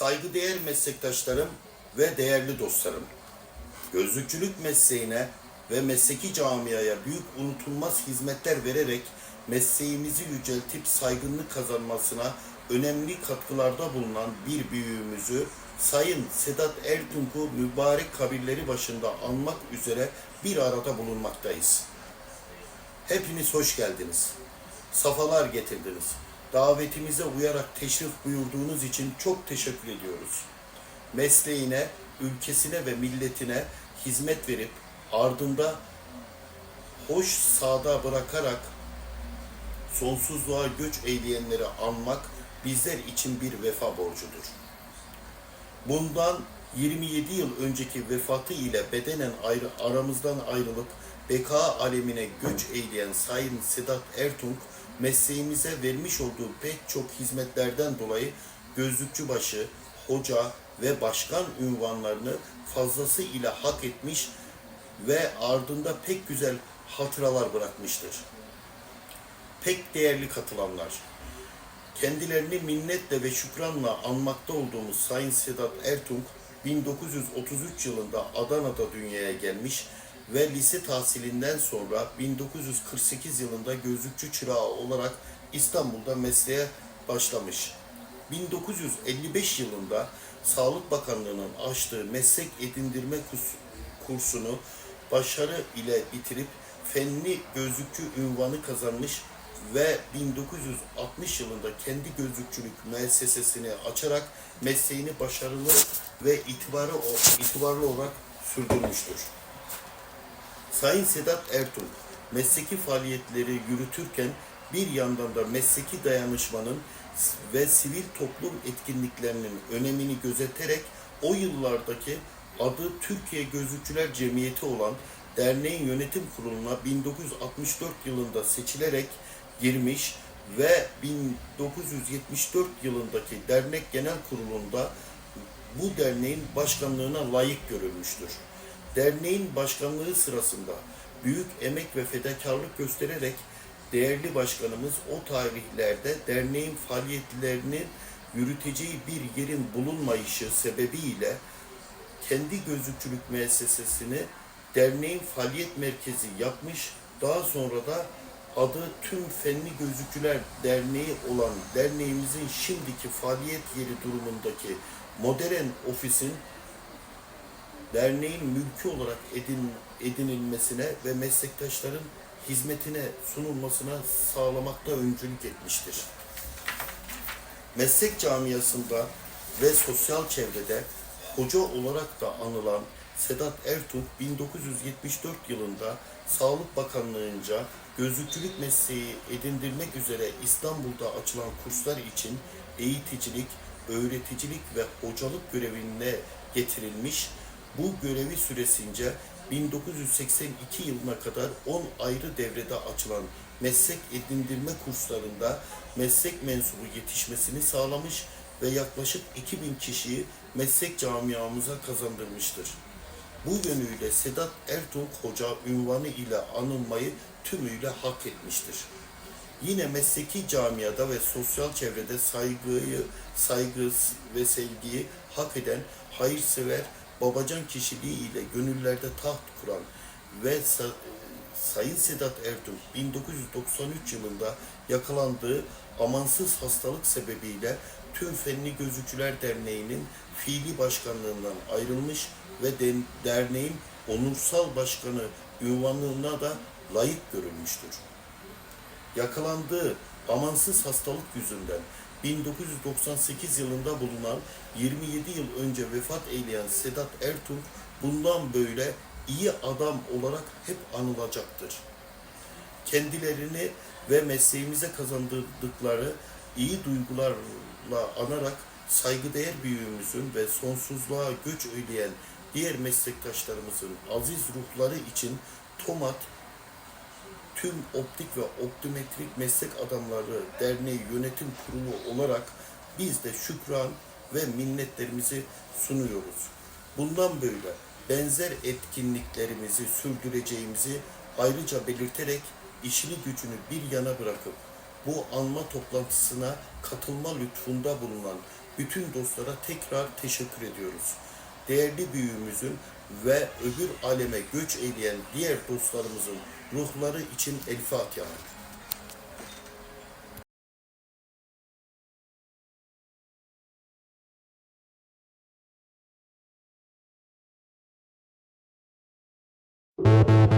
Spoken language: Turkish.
saygıdeğer meslektaşlarım ve değerli dostlarım, gözlükçülük mesleğine ve mesleki camiaya büyük unutulmaz hizmetler vererek mesleğimizi yüceltip saygınlık kazanmasına önemli katkılarda bulunan bir büyüğümüzü Sayın Sedat Ertuğrul'u mübarek kabirleri başında anmak üzere bir arada bulunmaktayız. Hepiniz hoş geldiniz. Safalar getirdiniz. Davetimize uyarak teşrif buyurduğunuz için çok teşekkür ediyoruz. Mesleğine, ülkesine ve milletine hizmet verip ardında hoş sağda bırakarak sonsuzluğa göç eyleyenleri anmak bizler için bir vefa borcudur. Bundan 27 yıl önceki vefatı ile bedenen ayrı, aramızdan ayrılıp beka alemine göç eyleyen Sayın Sedat Ertung, mesleğimize vermiş olduğu pek çok hizmetlerden dolayı gözlükçübaşı, hoca ve başkan ünvanlarını fazlasıyla hak etmiş ve ardında pek güzel hatıralar bırakmıştır. Pek değerli katılanlar, kendilerini minnetle ve şükranla anmakta olduğumuz Sayın Sedat Ertung 1933 yılında Adana'da dünyaya gelmiş ve lise tahsilinden sonra 1948 yılında gözlükçü çırağı olarak İstanbul'da mesleğe başlamış. 1955 yılında Sağlık Bakanlığı'nın açtığı meslek edindirme kursunu başarı ile bitirip fenli gözlükçü ünvanı kazanmış ve 1960 yılında kendi gözlükçülük müessesesini açarak mesleğini başarılı ve itibarı, itibarlı olarak sürdürmüştür. Sayın Sedat Ertuğ, mesleki faaliyetleri yürütürken bir yandan da mesleki dayanışmanın ve sivil toplum etkinliklerinin önemini gözeterek o yıllardaki adı Türkiye Gözlükçüler Cemiyeti olan derneğin yönetim kuruluna 1964 yılında seçilerek girmiş ve 1974 yılındaki dernek genel kurulunda bu derneğin başkanlığına layık görülmüştür. Derneğin başkanlığı sırasında büyük emek ve fedakarlık göstererek değerli başkanımız o tarihlerde derneğin faaliyetlerini yürüteceği bir yerin bulunmayışı sebebiyle kendi gözlükçülük müessesesini derneğin faaliyet merkezi yapmış. Daha sonra da adı Tüm Fenli Gözlükçüler Derneği olan derneğimizin şimdiki faaliyet yeri durumundaki modern ofisin derneğin mülkü olarak edin, edinilmesine ve meslektaşların hizmetine sunulmasına sağlamakta öncülük etmiştir. Meslek camiasında ve sosyal çevrede hoca olarak da anılan Sedat Ertuğ 1974 yılında Sağlık Bakanlığı'nca gözlükçülük mesleği edindirmek üzere İstanbul'da açılan kurslar için eğiticilik, öğreticilik ve hocalık görevine getirilmiş. Bu görevi süresince 1982 yılına kadar 10 ayrı devrede açılan meslek edindirme kurslarında meslek mensubu yetişmesini sağlamış ve yaklaşık 2000 kişiyi meslek camiamıza kazandırmıştır. Bu yönüyle Sedat Ertuğ Hoca ünvanı ile anılmayı tümüyle hak etmiştir. Yine mesleki camiada ve sosyal çevrede saygıyı, saygı ve sevgiyi hak eden hayırsever, babacan kişiliği ile gönüllerde taht kuran ve Sa- Sayın Sedat Ertuğ 1993 yılında yakalandığı amansız hastalık sebebiyle Tüm Fenli Gözlükçüler Derneği'nin fiili başkanlığından ayrılmış ve de- derneğin onursal başkanı ünvanına da layık görülmüştür. Yakalandığı amansız hastalık yüzünden 1998 yılında bulunan 27 yıl önce vefat eyleyen Sedat Ertuğ bundan böyle iyi adam olarak hep anılacaktır. Kendilerini ve mesleğimize kazandırdıkları iyi duygularla anarak saygıdeğer büyüğümüzün ve sonsuzluğa göç eyleyen diğer meslektaşlarımızın aziz ruhları için TOMAT tüm optik ve optometrik meslek adamları derneği yönetim kurulu olarak biz de şükran ve minnetlerimizi sunuyoruz. Bundan böyle benzer etkinliklerimizi sürdüreceğimizi ayrıca belirterek işini gücünü bir yana bırakıp bu anma toplantısına katılma lütfunda bulunan bütün dostlara tekrar teşekkür ediyoruz. Değerli büyüğümüzün ve öbür aleme göç eyleyen diğer dostlarımızın ruhları için El Fatiha. Thank